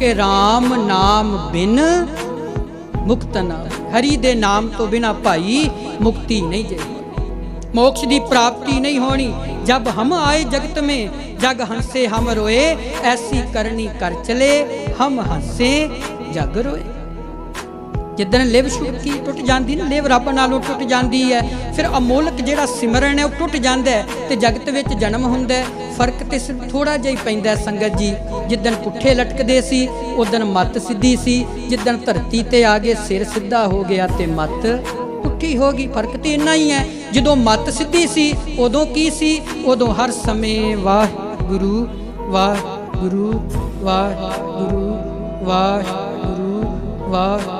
ਕਿ RAM ਨਾਮ ਬਿਨ ਮੁਕਤ ਨਾ ਹਰੀ ਦੇ ਨਾਮ ਤੋਂ ਬਿਨਾ ਭਾਈ ਮੁਕਤੀ ਨਹੀਂ ਜੇ ਮੋਕਸ਼ ਦੀ ਪ੍ਰਾਪਤੀ ਨਹੀਂ ਹੋਣੀ। ਜਬ ਹਮ ਆਏ ਜਗਤ ਮੇ, ਜਗ ਹੰਸੇ ਹਮ ਰੋਏ, ਐਸੀ ਕਰਨੀ ਕਰ ਚਲੇ, ਹਮ ਹੰਸੇ ਜਗ ਰੋਏ। ਜਿੱਦਣ ਲਿਵ ਸ਼ੁਕੀ ਟੁੱਟ ਜਾਂਦੀ ਨਾ, ਲਿਵ ਰੱਬ ਨਾਲੋਂ ਟੁੱਟ ਜਾਂਦੀ ਹੈ ਫਿਰ ਅਮੋਲਕ ਜਿਹੜਾ ਸਿਮਰਨ ਹੈ ਉਹ ਟੁੱਟ ਜਾਂਦਾ ਹੈ ਤੇ ਜਗਤ ਵਿੱਚ ਜਨਮ ਹੁੰਦਾ ਹੈ ਫ਼ਰਕ ਤੇ ਸਿਰ ਥੋੜਾ ਜਿਹਾ ਹੀ ਪੈਂਦਾ ਸੰਗਤ ਜੀ। ਜਿੱਦਣ ਪੁੱਠੇ ਲਟਕਦੇ ਸੀ ਉਦੋਂ ਮੱਤ ਸਿੱਧੀ ਸੀ, ਜਿੱਦਣ ਧਰਤੀ ਤੇ ਆ ਗਏ, ਸਿਰ ਸਿੱਧਾ ਹੋ ਗਿਆ ਤੇ ਮੱਤ ਪੁੱਠੀ ਹੋ ਗਈ। ਫ਼ਰਕ ਤੇ ਇੰਨਾ ਹੀ ਹੈ ਜਦੋਂ ਮੱਤ ਸਿੱਧੀ ਸੀ, ਉਦੋਂ ਕੀ ਸੀ? ਉਦੋਂ ਹਰ ਸਮੇਂ ਵਾਹ ਗੁਰੂ ਵਾਹ ਗੁਰੂ ਵਾਹ ਗੁਰੂ ਵਾਹ ਗੁਰੂ ਵਾਹ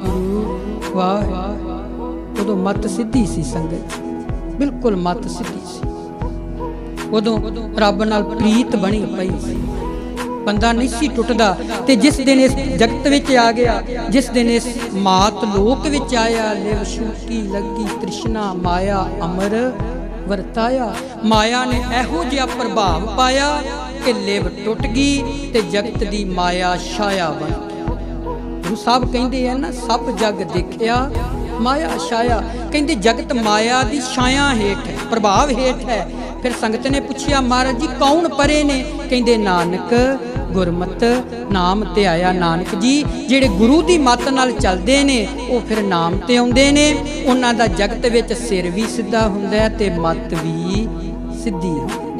ਵਾਹਿਗੁਰੂ ਵਾਹਿ ਉਦੋਂ ਮਤ ਸਿੱਧੀ ਸੀ ਸੰਗਤ। ਬਿਲਕੁਲ ਮਤ ਸਿੱਧੀ ਸੀ। ਉਦੋਂ ਰੱਬ ਨਾਲ ਪ੍ਰੀਤ ਬਣੀ ਪਈ ਸੀ। ਬੰਦਾ ਨਹੀਂ ਸੀ ਟੁੱਟਦਾ ਤੇ ਜਿਸ ਦਿਨ ਇਸ ਜਗਤ ਵਿੱਚ ਆ ਗਿਆ, ਜਿਸ ਦਿਨ ਇਸ ਮਾਤ ਲੋਕ ਵਿੱਚ ਆਇਆ, ਲਿਵ ਸ਼ੂਕੀ ਲੱਗੀ, ਤ੍ਰਿਸ਼ਨਾ ਮਾਇਆ ਅਮਰ ਵਰਤਾਇਆ। ਮਾਇਆ ਨੇ ਇਹੋ ਜਿਹਾ ਪ੍ਰਭਾਵ ਪਾਇਆ ਕਿ ਲਿਵ ਟੁੱਟ ਗਈ ਤੇ ਜਗਤ ਦੀ ਮਾਇਆ ਛਾਇਆ ਬਣ ਗੁਰੂ ਸਾਹਿਬ ਕਹਿੰਦੇ ਆ ਨਾ, ਸਭ ਜਗ ਦੇਖਿਆ, ਮਾਇਆ ਛਾਇਆ। ਕਹਿੰਦੇ ਜਗਤ ਮਾਇਆ ਦੀ ਛਾਇਆ ਹੇਠ ਹੈ, ਪ੍ਰਭਾਵ ਹੇਠ ਹੈ। ਫਿਰ ਸੰਗਤ ਨੇ ਪੁੱਛਿਆ, ਮਹਾਰਾਜ ਜੀ, ਕੌਣ ਪਰੇ ਨੇ? ਕਹਿੰਦੇ, ਨਾਨਕ ਗੁਰਮਤ ਨਾਮ ਤੇ ਆਇਆ ਨਾਨਕ ਜੀ। ਜਿਹੜੇ ਗੁਰੂ ਦੀ ਮੱਤ ਨਾਲ ਚੱਲਦੇ ਨੇ, ਉਹ ਫਿਰ ਨਾਮ ਤੇ ਆਉਂਦੇ ਨੇ। ਉਹਨਾਂ ਦਾ ਜਗਤ ਵਿੱਚ ਸਿਰ ਵੀ ਸਿੱਧਾ ਹੁੰਦਾ ਤੇ ਮੱਤ ਵੀ ਸਿੱਧੀ ਹੁੰਦੀ